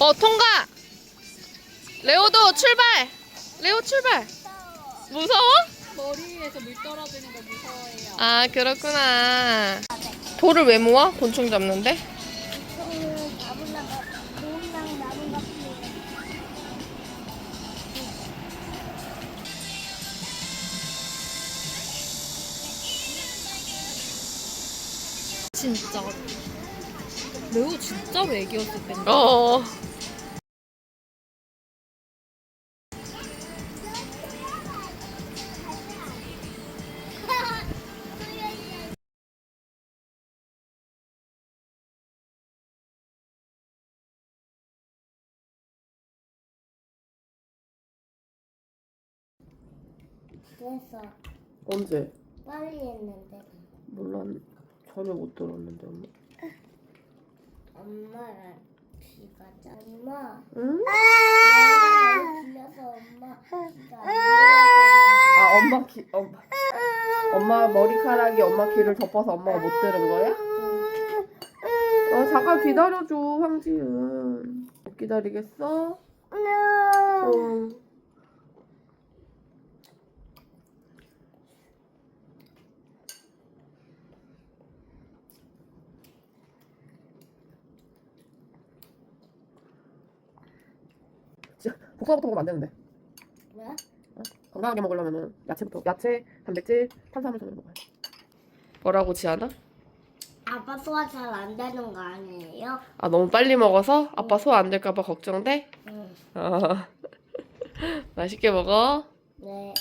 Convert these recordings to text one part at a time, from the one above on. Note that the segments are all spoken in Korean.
어 통과. 레오도 출발. 레오 출발. 무서워? 머리에서 물 떨어지는 거 무서워해요. 아 그렇구나. 돌을 왜 모아? 곤충 잡는데? 진짜. 레오 진짜로 애기였을 텐데. 어. 됐어. 언제? 빨리 했는데 몰라 전혀 못 들었는데 엄마. 엄마랑 비가 짜. 엄마. 응? 내가 빌려서 엄마 아 엄마 기 엄마 엄마 머리카락이 엄마 귀를 덮어서 엄마가 못 들은 거야? 어 잠깐 기다려줘 황지은. 못 기다리겠어? 빌려서. 응. 복숭아부터 먹으면 안 되는데 왜? 건강하게 먹으려면은 야채부터 야채, 단백질, 탄수화물선을 먹어야 돼. 뭐라고 지않아? 아빠 소화 잘 안 되는 거 아니에요? 아 너무 빨리 먹어서 아빠 소화 안 될까봐 걱정돼? 응. 아. 맛있게 먹어. 네.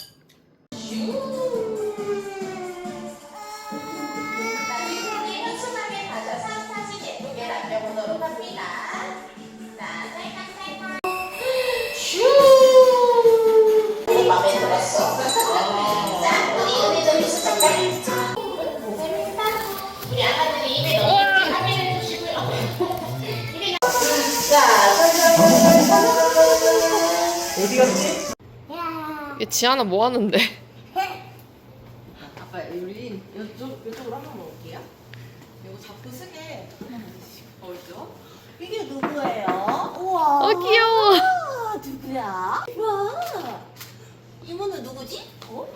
야. 얘 지안아 뭐 하는데? 아빠 우리 이쪽 이쪽으로 한번 먹을게요. 이거 잡고 쓰게 어죠? 이게 누구예요? 우와. 어 귀여워. 아, 누구야? 와. 이모는 누구지? 어?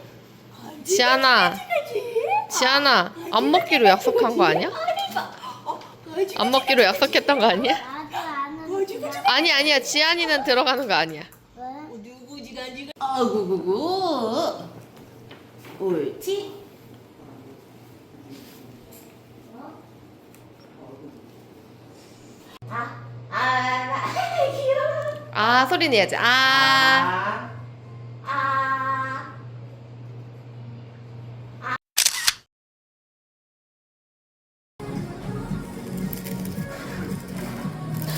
아, 지안아, 지안아 안 먹기로 약속한 거 아니야? 어, 안 먹기로 약속했던 거 아니야? 그 아니 아니야 지안이는 들어가는 거 아니야. 아구구구. 옳지. 아, 아, 귀여워. 아 소리 내야지. 아. 아.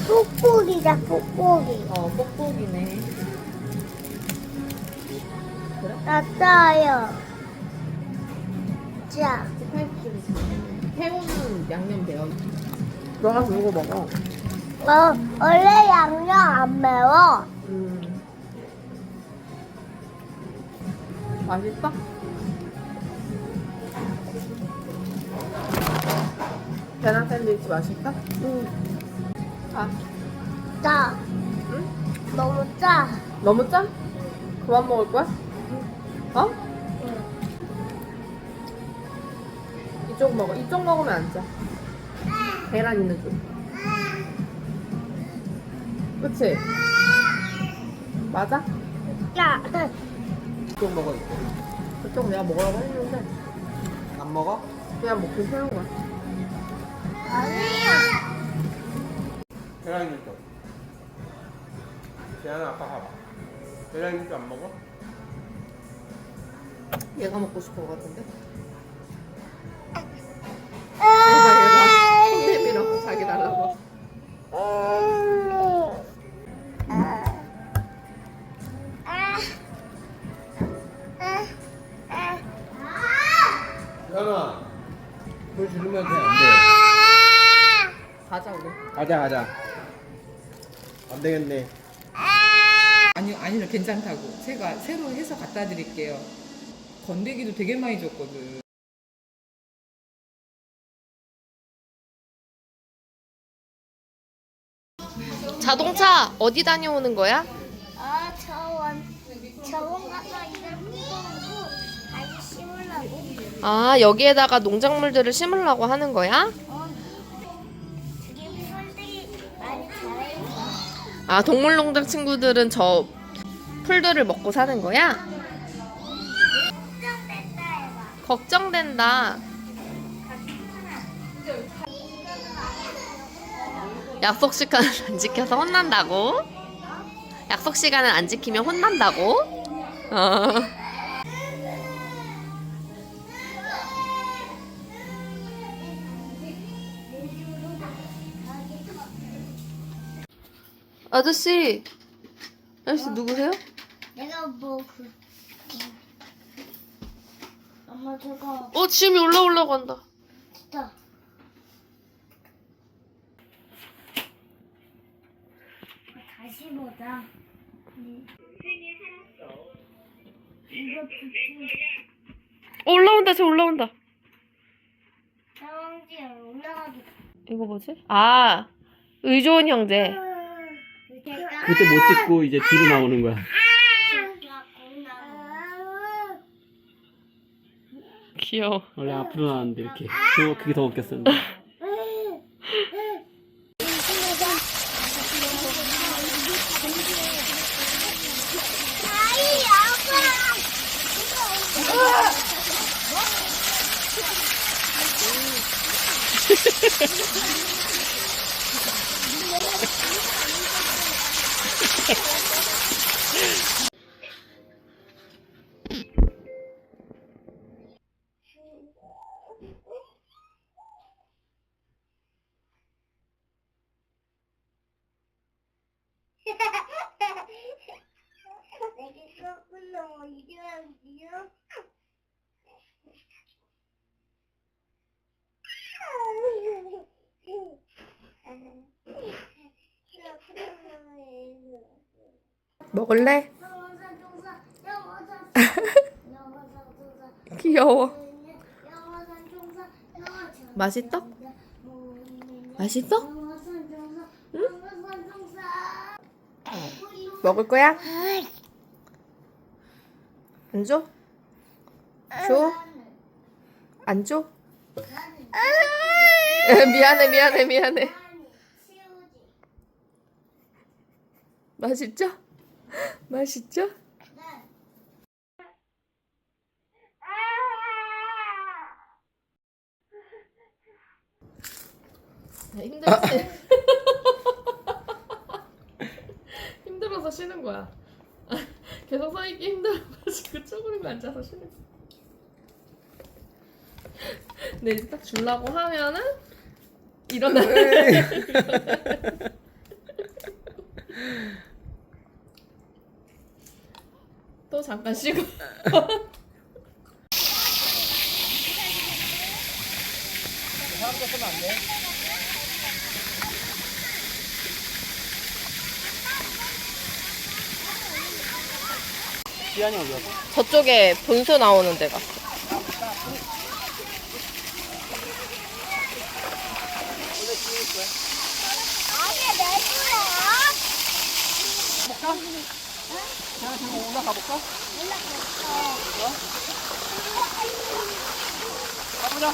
뽁뽁이다 뽁뽁이. 어 뽁뽁이네. 나타요. 자, 새우는 양념 되어. 들어가서 누구 먹어? 어, 원래 양념 안 매워. 음. 맛있어? 계란 샌드위치 맛있어? 응. 아, 짜. 응? 너무 짜. 너무 짠? 그만 먹을 거야? 어? 이쪽 먹어. 이쪽 먹으면 안 짜. 계란 있는 쪽. 그치? 맞아? 짜. 이쪽 먹어. 그쪽 내가 먹으라고 했는데 안 먹어? 그냥 먹기 싫은 거야. 아니야. 계란 육수. 계란은 아빠 봐봐. 계란 육수 안 먹어? 얘가 먹고 싶은 거 같은데? 아, 손 내밀어. 자기 달라고. 계란아. 물 지르면 돼, 안 돼. 가자, 우리. 가자, 가자. 안 되겠네. 아니요, 아니요, 괜찮다고. 제가 새로 해서 갖다 드릴게요. 건더기도 되게 많이 줬거든. 자동차 어디 다녀오는 거야? 아 저원 저원 가서 이제 뽑고 다시 심으려고. 아, 여기에다가 농작물들을 심으려고 하는 거야? 어. 풀들이 많이. 아, 동물농장 친구들은 저 풀들을 먹고 사는 거야? 걱정된다. 약속 시간을 안 지켜서 혼난다고? 약속 시간을 안 지키면 혼난다고? 어. 아저씨, 아저씨 누구세요? 내가 뭐 그 엄마 저거 어, 지금이 올라오려고 한다. 진짜 다시 보자. 네. 이거 붙이 어, 올라온다, 저 올라온다. 이거 뭐지? 아, 의좋은 형제. 제가 그때 못 찍고 이제 뒤로 나오는 거야. 귀여워. 원래 앞으로 나왔는데 이렇게. 그거 그게 더 웃겼었는데. 내가 거꾸로 이겨야지요. 먹을래? 귀여워. 맛있어? 맛있어? 영어사 동사 영어사 동사 먹을 거야? 안 줘? 줘? 안 줘? 미안해, 미안해, 미안해. 치우지 맛있죠? 맛있죠? 힘들지? 힘들어서 쉬는 거야. 계속 서 있기 힘들어가지고 쪼그리고 앉아서 쉬는 거야. 근데 이제 딱 주려고 하면은 일어나. 또 잠깐 쉬고. 시안이 어디 갔어? 저쪽에 분수 나오는 데가. 아니 내 거야 시안이 지금 올라가 볼까? 가보자.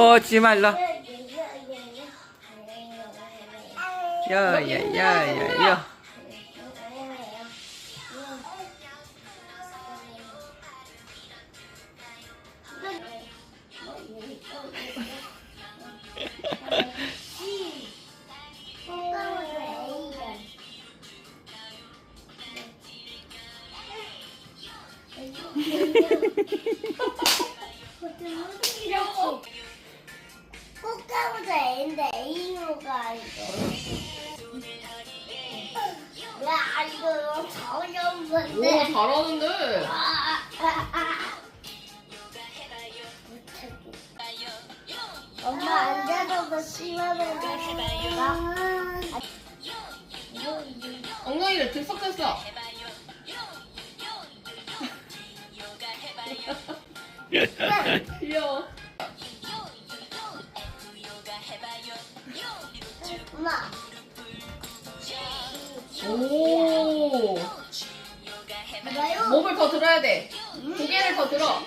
어, 지말라. 야, 야, 야, 야, 야. A로가 이거. 야 이거 어려운 건데. 잘하는데. 엄마 앉아서 시간을 나. 엉덩이를 들썩했어. 오. 봐봐요. 몸을 더 들어야 돼. 고개를 더 들어.